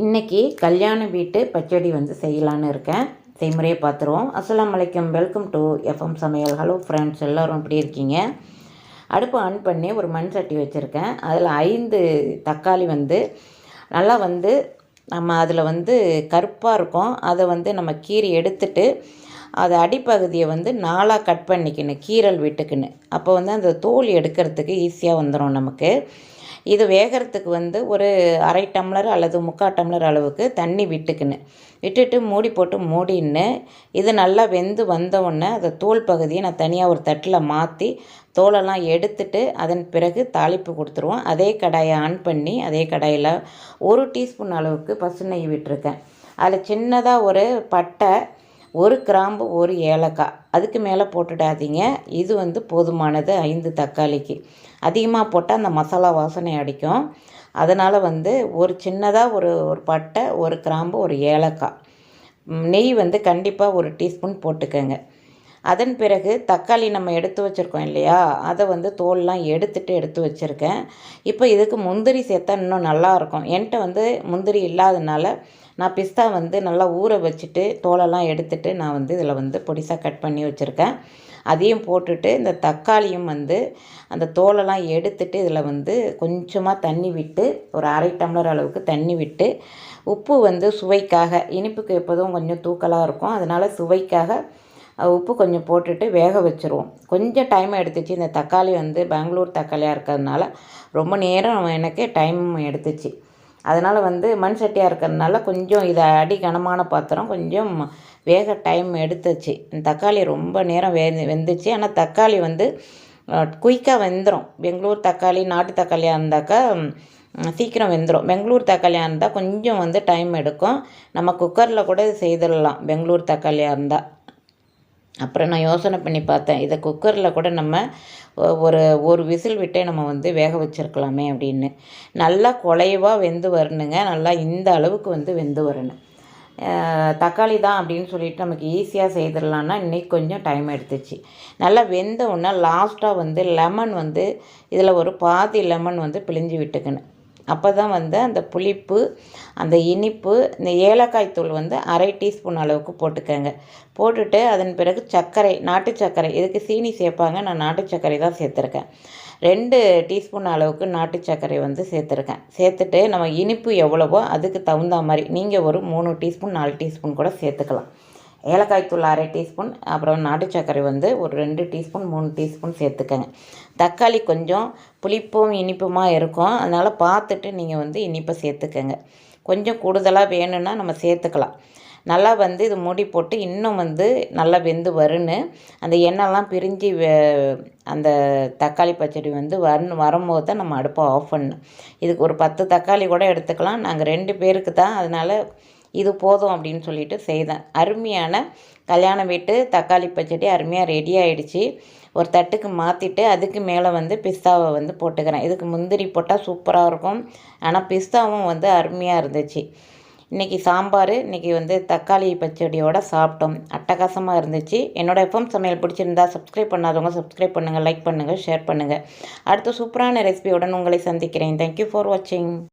இன்றைக்கி கல்யாண வீட்டு பச்சடி வந்து செய்யலான்னு இருக்கேன். செய்முறையை பார்த்துருவோம். அஸ்லாம் வலைக்கம் வெல்கம் டு எஃப்எம் சமையல். ஹலோ ஃப்ரெண்ட்ஸ் எல்லோரும் எப்படி இருக்கீங்க? அடுப்பு ஆன் பண்ணி ஒரு மண் சட்டி வச்சுருக்கேன். அதில் ஐந்து தக்காளி வந்து நல்லா வந்து நம்ம அதில் வந்து கருப்பாக இருக்கும். அதை வந்து நம்ம கீறி எடுத்துட்டு அது அடிப்பகுதியை வந்து நாலாக கட் பண்ணிக்கணும் கீரல் விட்டுக்குன்னு. அப்போ வந்து அந்த தோல் எடுக்கிறதுக்கு ஈஸியாக வந்துடும் நமக்கு. இது வேகிறதுக்கு வந்து ஒரு அரை டம்ளர் அல்லது முக்கால் டம்ளர் அளவுக்கு தண்ணி விட்டுக்குன்னு. விட்டுட்டு மூடி போட்டு மூடின்னு இது நல்லா வெந்து வந்தவுடனே அதை தோல் பகுதியை நான் தனியாக ஒரு தட்டில் மாற்றி தோலெல்லாம் எடுத்துட்டு அதன் பிறகு தாளிப்பு கொடுத்துருவோம். அதே கடாயை ஆன் பண்ணி அதே கடாயில் ஒரு டீஸ்பூன் அளவுக்கு பசு நெய் விட்டுருக்கேன். அதில் சின்னதாக ஒரு பட்டை ஒரு கிராம்பு ஒரு ஏலக்காய். அதுக்கு மேலே போட்டுடாதீங்க. இது வந்து போதுமானது ஐந்து தக்காளிக்கு. அதிகமாக போட்டால் அந்த மசாலா வாசனை அடிக்கும். அதனால் வந்து ஒரு சின்னதாக ஒரு ஒரு பட்டை ஒரு கிராம்பு ஒரு ஏலக்காய். நெய் வந்து கண்டிப்பாக ஒரு டீஸ்பூன் போட்டுக்கோங்க. அதன் பிறகு தக்காளி நம்ம எடுத்து வச்சுருக்கோம் இல்லையா? அதை வந்து தோல்லாம் எடுத்துகிட்டு எடுத்து வச்சுருக்கேன். இப்போ இதுக்கு முந்திரி சேர்த்தா இன்னும் நல்லாயிருக்கும் என்கிட்ட வந்து முந்திரி இல்லாதனால நான் பிஸ்தா வந்து நல்லா ஊற வச்சுட்டு தோலெல்லாம் எடுத்துகிட்டு நான் வந்து இதில் வந்து பொடிசாக கட் பண்ணி வச்சுருக்கேன். அதையும் போட்டுட்டு இந்த தக்காளியும் வந்து அந்த தோலெல்லாம் எடுத்துட்டு இதில் வந்து கொஞ்சமாக தண்ணி விட்டு ஒரு அரை டம்ளர் அளவுக்கு தண்ணி விட்டு உப்பு வந்து சுவைக்காக இனிப்புக்கு எப்போதும் கொஞ்சம் தூக்கலாக இருக்கும். அதனால் சுவைக்காக உப்பு கொஞ்சம் போட்டுட்டு வேக வச்சுருவோம். கொஞ்சம் டைம் எடுத்துச்சு. இந்த தக்காளி வந்து பெங்களூர் தக்காளியாக இருக்கிறதுனால ரொம்ப நேரம் எனக்கு டைம் எடுத்துச்சு. அதனால் வந்து மண் சட்டியாக இருக்கிறதுனால கொஞ்சம் இதை அடி கனமான பாத்திரம் கொஞ்சம் வேக டைம் எடுத்துச்சு. தக்காளி ரொம்ப நேரம் வே வெந்துச்சு. ஆனால் தக்காளி வந்து குயிக்காக வெந்துடும் பெங்களூர் தக்காளி நாட்டு தக்காளியாக இருந்தாக்கா சீக்கிரம் வெந்துடும் பெங்களூர் தக்காளியாக இருந்தால் கொஞ்சம் வந்து டைம் எடுக்கும். நம்ம குக்கரில் கூட செய்திடலாம். பெங்களூர் தக்காளியாக இருந்தால் அப்புறம் நான் யோசனை பண்ணி பார்த்தேன் இதை குக்கரில் கூட நம்ம ஒரு ஒரு விசில் விட்டே நம்ம வந்து வேக வச்சுருக்கலாமே அப்படின்னு. நல்லா குலைவாக வெந்து வரணுங்க. நல்லா இந்த அளவுக்கு வந்து வெந்து வரணும். தக்காளி தான் அப்படின்னு சொல்லிட்டு நமக்கு ஈஸியாக செய்திடலான்னா இன்றைக்கி கொஞ்சம் டைம் எடுத்துச்சு. நல்லா வெந்த உடனே லாஸ்ட்டாக வந்து லெமன் வந்து இதில் ஒரு பாதி லெமன் வந்து பிழிஞ்சு விட்டுக்கணும். அப்போ தான் வந்து அந்த புளிப்பு அந்த இனிப்பு இந்த ஏலக்காய் தூள் வந்து அரை டீஸ்பூன் அளவுக்கு போட்டுக்கோங்க. போட்டுட்டு அதன் பிறகு சர்க்கரை நாட்டு சர்க்கரை இதுக்கு சீனி சேர்ப்பாங்க. நான் நாட்டு சர்க்கரை தான் சேர்த்துருக்கேன். ரெண்டு டீஸ்பூன் அளவுக்கு நாட்டு சர்க்கரை வந்து சேர்த்துருக்கேன். சேர்த்துட்டு நம்ம இனிப்பு எவ்வளவோ அதுக்கு தகுந்த மாதிரி நீங்கள் ஒரு மூணு டீஸ்பூன் நாலு டீஸ்பூன் கூட சேர்த்துக்கலாம். ஏலக்காய் தூள் அரை டீஸ்பூன் அப்புறம் நாட்டு சர்க்கரை வந்து ஒரு ரெண்டு டீஸ்பூன் மூணு டீஸ்பூன் சேர்த்துக்கங்க. தக்காளி கொஞ்சம் புளிப்பும் இனிப்புமாக இருக்கும். அதனால் பார்த்துட்டு நீங்கள் வந்து இனிப்பை சேர்த்துக்கங்க. கொஞ்சம் கூடுதலாக வேணும்னா நம்ம சேர்த்துக்கலாம். நல்லா வந்து இது மூடி போட்டு இன்னும் வந்து நல்லா வெந்து வருன்னு அந்த எண்ணெய்லாம் பிரிஞ்சு அந்த தக்காளி பச்சடி வந்து வரணும் வரும்போது தான் நம்ம அடுப்பை ஆஃப் பண்ணணும். இதுக்கு ஒரு பத்து தக்காளி கூட எடுத்துக்கலாம். நாங்கள் ரெண்டு பேருக்கு தான். அதனால் இது போதும் அப்படின்னு சொல்லிட்டு செய்தேன். அருமையான கல்யாண வீட்டு தக்காளி பச்சடி அருமையாக ரெடி ஆகிடுச்சி ஒரு தட்டுக்கு மாற்றிட்டு அதுக்கு மேலே வந்து பிஸ்தாவை வந்து போட்டுக்கிறேன். இதுக்கு முந்திரி போட்டால் சூப்பராக இருக்கும். ஆனால் பிஸ்தாவும் வந்து அருமையாக இருந்துச்சு. இன்றைக்கி சாம்பார் இன்றைக்கி வந்து தக்காளி பச்சடியோடு சாப்பிட்டோம். அட்டகாசமாக இருந்துச்சு. என்னோடய எஃப்எம் சமையல் பிடிச்சிருந்தா சப்ஸ்கிரைப் பண்ணாதவங்க சப்ஸ்கிரைப் பண்ணுங்கள் லைக் பண்ணுங்கள் ஷேர் பண்ணுங்கள் அடுத்த சூப்பரான ரெசிபியுடன் உங்களை சந்திக்கிறேன். தேங்க்யூ ஃபார் வாட்சிங்